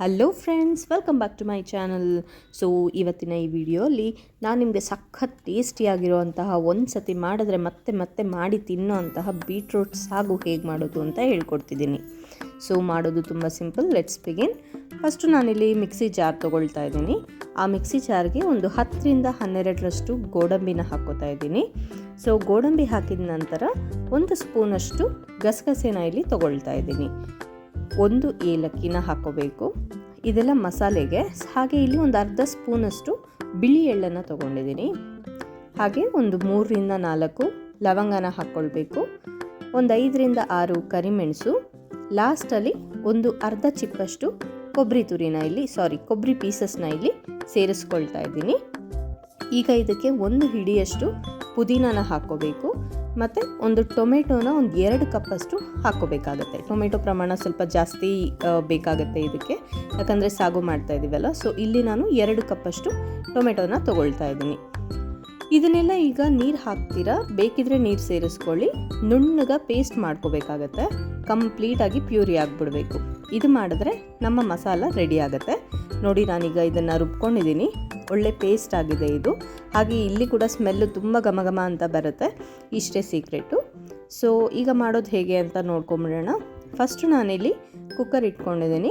Hello friends welcome back to my channel so ಇವತ್ತಿನ ಈ ವಿಡಿಯೋಲಿ ನಾನು ನಿಮಗೆ ಸಖತ್ ಟೇಸ್ಟಿಯಾಗಿರುವಂತಹ ಒಂದು ಸತಿ ಮಾಡಿದ್ರೆ ಮತ್ತೆ ಮತ್ತೆ ಮಾಡಿ ತಿನ್ನೋ ಅಂತಹ ಬೀಟ್ರೂಟ್ ಸಾಗು ಹೇಗೆ ಮಾಡೋದು ಅಂತ ಹೇಳ್ಕೊಡ್ತಿದ್ದೀನಿ. ಸೊ ಮಾಡೋದು ತುಂಬ ಸಿಂಪಲ್ ಲೆಟ್ಸ್ ಬಿಗಿನ್ ಫಸ್ಟು ನಾನಿಲ್ಲಿ ಮಿಕ್ಸಿ ಜಾರ್ ತೊಗೊಳ್ತಾ ಇದ್ದೀನಿ. ಆ ಮಿಕ್ಸಿ ಜಾರ್ಗೆ ಒಂದು ಹತ್ತರಿಂದ ಹನ್ನೆರಡರಷ್ಟು ಗೋಡಂಬಿನ ಹಾಕೋತಾ ಇದ್ದೀನಿ. ಸೊ ಗೋಡಂಬಿ ಹಾಕಿದ ನಂತರ ಒಂದು ಸ್ಪೂನಷ್ಟು ಗಸಗಸೆನ ಇಲ್ಲಿ ತೊಗೊಳ್ತಾ ಇದ್ದೀನಿ. ಒಂದು ಏಲಕ್ಕಿನ ಹಾಕೋಬೇಕು. ಇದೆಲ್ಲ ಮಸಾಲೆಗೆ, ಹಾಗೆ ಇಲ್ಲಿ ಒಂದು ಅರ್ಧ ಸ್ಪೂನಷ್ಟು ಬಿಳಿ ಎಳ್ಳನ್ನು ತೊಗೊಂಡಿದ್ದೀನಿ. ಹಾಗೆ ಒಂದು ಮೂರರಿಂದ ನಾಲ್ಕು ಲವಂಗನ ಹಾಕ್ಕೊಳ್ಬೇಕು ಒಂದು ಐದರಿಂದ ಆರು ಕರಿಮೆಣಸು. ಲಾಸ್ಟಲ್ಲಿ ಒಂದು ಅರ್ಧ ಚಿಪ್ಪಷ್ಟು ಕೊಬ್ಬರಿ ತುರಿನ ಇಲ್ಲಿ, ಸಾರಿ, ಕೊಬ್ಬರಿ ಪೀಸಸ್ನ ಇಲ್ಲಿ ಸೇರಿಸ್ಕೊಳ್ತಾ ಇದ್ದೀನಿ. ಈಗ ಇದಕ್ಕೆ ಒಂದು ಹಿಡಿಯಷ್ಟು ಪುದೀನನ ಹಾಕ್ಕೋಬೇಕು ಮತ್ತು ಒಂದು ಟೊಮೆಟೊನ ಒಂದು ಎರಡು ಕಪ್ಪಷ್ಟು ಹಾಕೋಬೇಕಾಗುತ್ತೆ ಟೊಮೆಟೊ ಪ್ರಮಾಣ ಸ್ವಲ್ಪ ಜಾಸ್ತಿ ಬೇಕಾಗುತ್ತೆ ಇದಕ್ಕೆ. ಯಾಕಂದರೆ ಸಾಗು ಮಾಡ್ತಾ ಇದ್ದೀವಲ್ಲ ಸೊ ಇಲ್ಲಿ ನಾನು ಎರಡು ಕಪ್ಪಷ್ಟು ಟೊಮೆಟೊನ ತೊಗೊಳ್ತಾ ಇದ್ದೀನಿ. ಇದನ್ನೆಲ್ಲ ಈಗ ನೀರು ಹಾಕ್ತೀರಾ? ಬೇಕಿದ್ರೆ ನೀರು ಸೇರಿಸ್ಕೊಳ್ಳಿ. ನುಣ್ಣಗ ಪೇಸ್ಟ್ ಮಾಡ್ಕೋಬೇಕಾಗತ್ತೆ. ಕಂಪ್ಲೀಟಾಗಿ ಪ್ಯೂರಿ ಆಗಿಬಿಡಬೇಕು. ಇದು ಮಾಡಿದ್ರೆ ನಮ್ಮ ಮಸಾಲ ರೆಡಿ ಆಗುತ್ತೆ. ನೋಡಿ ನಾನೀಗ ಇದನ್ನು ರುಬ್ಕೊಂಡಿದ್ದೀನಿ. ಒಳ್ಳೆ ಪೇಸ್ಟ್ ಆಗಿದೆ ಇದು. ಹಾಗೆ ಇಲ್ಲಿ ಕೂಡ ಸ್ಮೆಲ್ಲು ತುಂಬ ಘಮ ಘಮ ಅಂತ ಬರುತ್ತೆ. ಇಷ್ಟೇ ಸೀಕ್ರೆಟು ಸೊ ಈಗ ಮಾಡೋದು ಹೇಗೆ ಅಂತ ನೋಡ್ಕೊಂಬಿಡೋಣ. ಫಸ್ಟು ನಾನಿಲ್ಲಿ ಕುಕ್ಕರ್ ಇಟ್ಕೊಂಡಿದ್ದೀನಿ.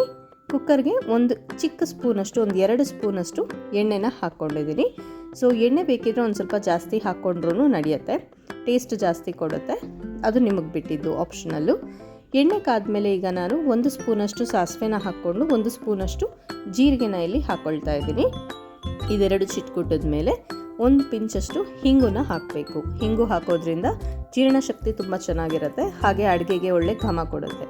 ಕುಕ್ಕರ್ಗೆ ಒಂದು ಚಿಕ್ಕ ಸ್ಪೂನಷ್ಟು, ಒಂದು ಎರಡು ಸ್ಪೂನಷ್ಟು ಎಣ್ಣೆನ ಹಾಕ್ಕೊಂಡಿದ್ದೀನಿ. ಸೊ ಎಣ್ಣೆ ಬೇಕಿದ್ರೆ ಒಂದು ಸ್ವಲ್ಪ ಜಾಸ್ತಿ ಹಾಕ್ಕೊಂಡ್ರೂ ನಡೆಯುತ್ತೆ. ಟೇಸ್ಟ್ ಜಾಸ್ತಿ ಕೊಡುತ್ತೆ. ಅದು ನಿಮಗೆ ಬಿಟ್ಟಿದ್ದು ಆಪ್ಷನಲ್ಲು ಎಣ್ಣೆ ಕಾದ್ಮೇಲೆ ಈಗ ನಾನು ಒಂದು ಸ್ಪೂನಷ್ಟು ಸಾಸಿವೆನ ಹಾಕ್ಕೊಂಡು, ಒಂದು ಸ್ಪೂನಷ್ಟು ಜೀರಿಗೆನ ಇಲ್ಲಿ ಹಾಕ್ಕೊಳ್ತಾ ಇದ್ದೀನಿ. ಇದೆರಡು ಚಿಟ್ಕುಟ್ಟದ ಮೇಲೆ ಒಂದು ಪಿಂಚಷ್ಟು ಹಿಂಗುನ ಹಾಕಬೇಕು. ಹಿಂಗು ಹಾಕೋದ್ರಿಂದ ಜೀರ್ಣಶಕ್ತಿ ತುಂಬ ಚೆನ್ನಾಗಿರುತ್ತೆ, ಹಾಗೆ ಅಡುಗೆಗೆ ಒಳ್ಳೆ ಘಮ ಕೊಡುತ್ತೆ.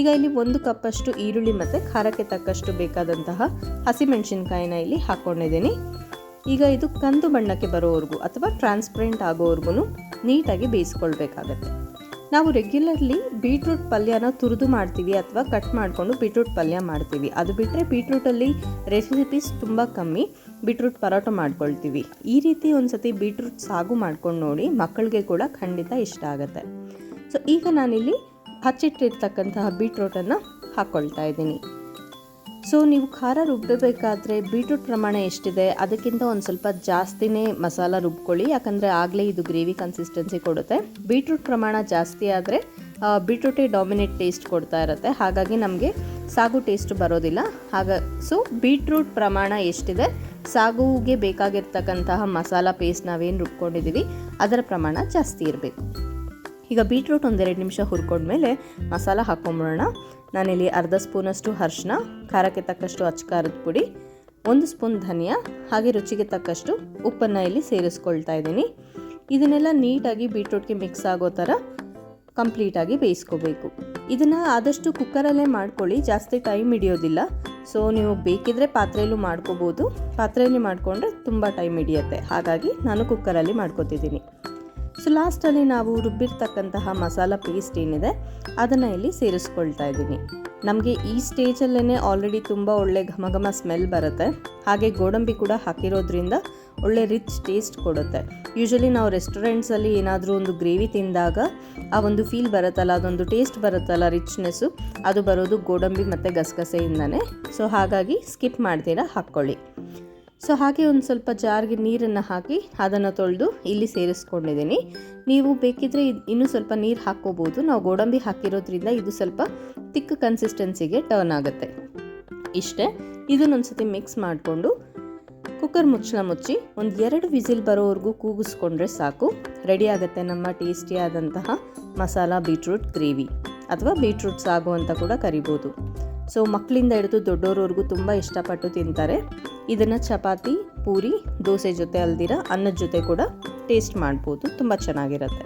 ಈಗ ಇಲ್ಲಿ ಒಂದು ಕಪ್ಪಷ್ಟು ಈರುಳ್ಳಿ ಮತ್ತು ಖಾರಕ್ಕೆ ತಕ್ಕಷ್ಟು ಬೇಕಾದಂತಹ ಹಸಿಮೆಣಸಿನ್ಕಾಯಿನ ಇಲ್ಲಿ ಹಾಕ್ಕೊಂಡಿದ್ದೀನಿ ಈಗ ಇದು ಕಂದು ಬಣ್ಣಕ್ಕೆ ಬರೋವರೆಗೂ ಅಥವಾ ಟ್ರಾನ್ಸ್ಪರೆಂಟ್ ಆಗೋವರೆಗೂ ನೀಟಾಗಿ ಬೇಯಿಸ್ಕೊಳ್ಬೇಕಾಗತ್ತೆ. ನಾವು ರೆಗ್ಯುಲರ್ಲಿ ಬೀಟ್ರೂಟ್ ಪಲ್ಯನ ತುರಿದು ಮಾಡ್ತೀವಿ ಅಥವಾ ಕಟ್ ಮಾಡಿಕೊಂಡು ಬೀಟ್ರೂಟ್ ಪಲ್ಯ ಮಾಡ್ತೀವಿ. ಅದು ಬಿಟ್ಟರೆ ಬೀಟ್ರೂಟಲ್ಲಿ ರೆಸಿಪೀಸ್ ತುಂಬ ಕಮ್ಮಿ. ಬೀಟ್ರೂಟ್ ಪರೋಟ ಮಾಡ್ಕೊಳ್ತೀವಿ. ಈ ರೀತಿ ಒಂದು ಸತಿ ಬೀಟ್ರೂಟ್ ಸಾಗು ಮಾಡ್ಕೊಂಡು ನೋಡಿ ಮಕ್ಕಳಿಗೆ ಕೂಡ ಖಂಡಿತ ಇಷ್ಟ ಆಗುತ್ತೆ. ಸೊ ಈಗ ನಾನಿಲ್ಲಿ ಹಚ್ಚಿಟ್ಟಿರ್ತಕ್ಕಂತಹ ಬೀಟ್ರೂಟನ್ನು ಹಾಕ್ಕೊಳ್ತಾ ಇದ್ದೀನಿ. ಸೊ ನೀವು ಖಾರ ರುಬ್ಬಬೇಕಾದ್ರೆ ಬೀಟ್ರೂಟ್ ಪ್ರಮಾಣ ಎಷ್ಟಿದೆ? ಅದಕ್ಕಿಂತ ಒಂದು ಸ್ವಲ್ಪ ಜಾಸ್ತಿನೇ ಮಸಾಲ ರುಬ್ಕೊಳ್ಳಿ. ಯಾಕಂದರೆ ಆಗಲೇ ಇದು ಗ್ರೇವಿ ಕನ್ಸಿಸ್ಟೆನ್ಸಿ ಕೊಡುತ್ತೆ. ಬೀಟ್ರೂಟ್ ಪ್ರಮಾಣ ಜಾಸ್ತಿ ಆದರೆ ಬೀಟ್ರೂಟೇ ಡಾಮಿನೇಟ್ ಟೇಸ್ಟ್ ಕೊಡ್ತಾ ಇರುತ್ತೆ. ಹಾಗಾಗಿ ನಮಗೆ ಸಾಗು ಟೇಸ್ಟ್ ಬರೋದಿಲ್ಲ. ಹಾಗ ಸೊ ಬೀಟ್ರೂಟ್ ಪ್ರಮಾಣ ಎಷ್ಟಿದೆ? ಸಾಗುಗೆ ಬೇಕಾಗಿರ್ತಕ್ಕಂತಹ ಮಸಾಲ ಪೇಸ್ಟ್ ನಾವೇನು ರುಬ್ಕೊಂಡಿದ್ದೀವಿ ಅದರ ಪ್ರಮಾಣ ಜಾಸ್ತಿ ಇರಬೇಕು. ಈಗ ಬೀಟ್ರೂಟ್ ಒಂದೆರಡು ನಿಮಿಷ ಹುರ್ಕೊಂಡ್ಮೇಲೆ ಮಸಾಲ ಹಾಕೊಂಬಿಡೋಣ ನಾನಿಲ್ಲಿ ಅರ್ಧ ಸ್ಪೂನಷ್ಟು ಅರ್ಶಿನ ಖಾರಕ್ಕೆ ತಕ್ಕಷ್ಟು ಅಚ್ಚಖಾರದ ಪುಡಿ, ಒಂದು ಸ್ಪೂನ್ ಧನಿಯಾ, ಹಾಗೆ ರುಚಿಗೆ ತಕ್ಕಷ್ಟು ಉಪ್ಪನ್ನು ಇಲ್ಲಿ ಸೇರಿಸ್ಕೊಳ್ತಾ ಇದ್ದೀನಿ. ಇದನ್ನೆಲ್ಲ ನೀಟಾಗಿ ಬೀಟ್ರೂಟ್ಗೆ ಮಿಕ್ಸ್ ಆಗೋ ಥರ ಕಂಪ್ಲೀಟಾಗಿ ಬೇಯಿಸ್ಕೋಬೇಕು. ಇದನ್ನು ಆದಷ್ಟು ಕುಕ್ಕರಲ್ಲೇ ಮಾಡ್ಕೊಳ್ಳಿ, ಜಾಸ್ತಿ ಟೈಮ್ ಹಿಡಿಯೋದಿಲ್ಲ. ಸೊ, ನೀವು ಬೇಕಿದ್ರೆ ಪಾತ್ರೆಯಲ್ಲೂ ಮಾಡ್ಕೋಬೋದು. ಪಾತ್ರೆಯಲ್ಲಿ ಮಾಡಿಕೊಂಡ್ರೆ ತುಂಬ ಟೈಮ್ ಹಿಡಿಯುತ್ತೆ. ಹಾಗಾಗಿ ನಾನು ಕುಕ್ಕರಲ್ಲಿ ಮಾಡ್ಕೋತಿದ್ದೀನಿ. ಸೊ ಲಾಸ್ಟಲ್ಲಿ ನಾವು ರುಬ್ಬಿರ್ತಕ್ಕಂತಹ ಮಸಾಲ ಪೇಸ್ಟ್ ಏನಿದೆ, ಅದನ್ನು ಇಲ್ಲಿ ಸೇರಿಸ್ಕೊಳ್ತಾ ಇದ್ದೀನಿ. ನಮಗೆ ಈ ಸ್ಟೇಜಲ್ಲೇ ಆಲ್ರೆಡಿ ತುಂಬ ಒಳ್ಳೆ ಘಮ ಘಮ ಸ್ಮೆಲ್ ಬರುತ್ತೆ. ಹಾಗೆ ಗೋಡಂಬಿ ಕೂಡ ಹಾಕಿರೋದ್ರಿಂದ ಒಳ್ಳೆ ರಿಚ್ ಟೇಸ್ಟ್ ಕೊಡುತ್ತೆ. ಯೂಶಲಿ ನಾವು ರೆಸ್ಟೋರೆಂಟ್ಸಲ್ಲಿ ಏನಾದರೂ ಒಂದು ಗ್ರೇವಿ ತಿಂದಾಗ ಆ ಒಂದು ಫೀಲ್ ಬರುತ್ತಲ್ಲ, ಅದೊಂದು ಟೇಸ್ಟ್ ಬರುತ್ತಲ್ಲ ರಿಚ್ನೆಸ್ಸು ಅದು ಬರೋದು ಗೋಡಂಬಿ ಮತ್ತು ಗಸಗಸೆಯಿಂದನೇ. ಸೊ ಹಾಗಾಗಿ ಸ್ಕಿಪ್ ಮಾಡ್ತೀರಾ, ಹಾಕ್ಕೊಳ್ಳಿ. ಸೊ ಹಾಗೆ ಒಂದು ಸ್ವಲ್ಪ ಜಾರ್ಗೆ ನೀರನ್ನು ಹಾಕಿ ಅದನ್ನು ತೊಳೆದು ಇಲ್ಲಿ ಸೇರಿಸ್ಕೊಂಡಿದ್ದೀನಿ. ನೀವು ಬೇಕಿದ್ರೆ ಇನ್ನೂ ಸ್ವಲ್ಪ ನೀರು ಹಾಕ್ಕೋಬೋದು. ನಾವು ಗೋಡಂಬಿ ಹಾಕಿರೋದ್ರಿಂದ ಇದು ಸ್ವಲ್ಪ ತಿಕ್ ಕನ್ಸಿಸ್ಟೆನ್ಸಿಗೆ ಟರ್ನ್ ಆಗುತ್ತೆ. ಇಷ್ಟೇ ಇದನ್ನೊಂದು ಸತಿ ಮಿಕ್ಸ್ ಮಾಡಿಕೊಂಡು ಕುಕ್ಕರ್ ಮುಚ್ಚಳ ಮುಚ್ಚಿ ಒಂದು ಎರಡು ವಿಸಿಲ್ ಬರೋವರೆಗೂ ಕೂಗಿಸ್ಕೊಂಡ್ರೆ ಸಾಕು. ರೆಡಿ ಆಗುತ್ತೆ ನಮ್ಮ ಟೇಸ್ಟಿಯಾದಂತಹ ಮಸಾಲ ಬೀಟ್ರೂಟ್ ಗ್ರೇವಿ ಅಥವಾ ಬೀಟ್ರೂಟ್ ಸಾಗು ಅಂತ ಕೂಡ ಕರಿಬೋದು. ಸೊ ಮಕ್ಕಳಿಂದ ಹಿಡಿದು ದೊಡ್ಡೋರವರೆಗೂ ತುಂಬ ಇಷ್ಟಪಟ್ಟು ತಿಂತಾರೆ. ಇದನ್ನು ಚಪಾತಿ, ಪೂರಿ, ದೋಸೆ ಜೊತೆ ಅಲ್ದಿರ ಅನ್ನದ ಜೊತೆ ಕೂಡ ಟೇಸ್ಟ್ ಮಾಡ್ಬೋದು. ತುಂಬ ಚೆನ್ನಾಗಿರುತ್ತೆ.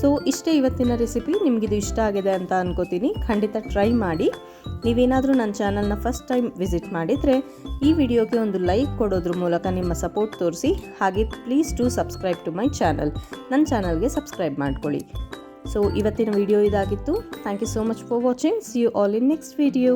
ಸೊ ಇಷ್ಟೇ ಇವತ್ತಿನ ರೆಸಿಪಿ. ನಿಮಗಿದು ಇಷ್ಟ ಆಗಿದೆ ಅಂತ ಅನ್ಕೋತೀನಿ. ಖಂಡಿತ ಟ್ರೈ ಮಾಡಿ. ನೀವೇನಾದರೂ ನನ್ನ ಚಾನಲ್ನ ಫಸ್ಟ್ ಟೈಮ್ ವಿಸಿಟ್ ಮಾಡಿದರೆ ಈ ವಿಡಿಯೋಗೆ ಒಂದು ಲೈಕ್ ಕೊಡೋದ್ರ ಮೂಲಕ ನಿಮ್ಮ ಸಪೋರ್ಟ್ ತೋರಿಸಿ. ಹಾಗೆ please to subscribe to my channel. ನನ್ನ ಚಾನಲ್ಗೆ ಸಬ್ಸ್ಕ್ರೈಬ್ ಮಾಡ್ಕೊಳ್ಳಿ. ಸೊ ಇವತ್ತಿನ ವಿಡಿಯೋ ಇದಾಗಿತ್ತು. Thank you so much for watching see you all in next video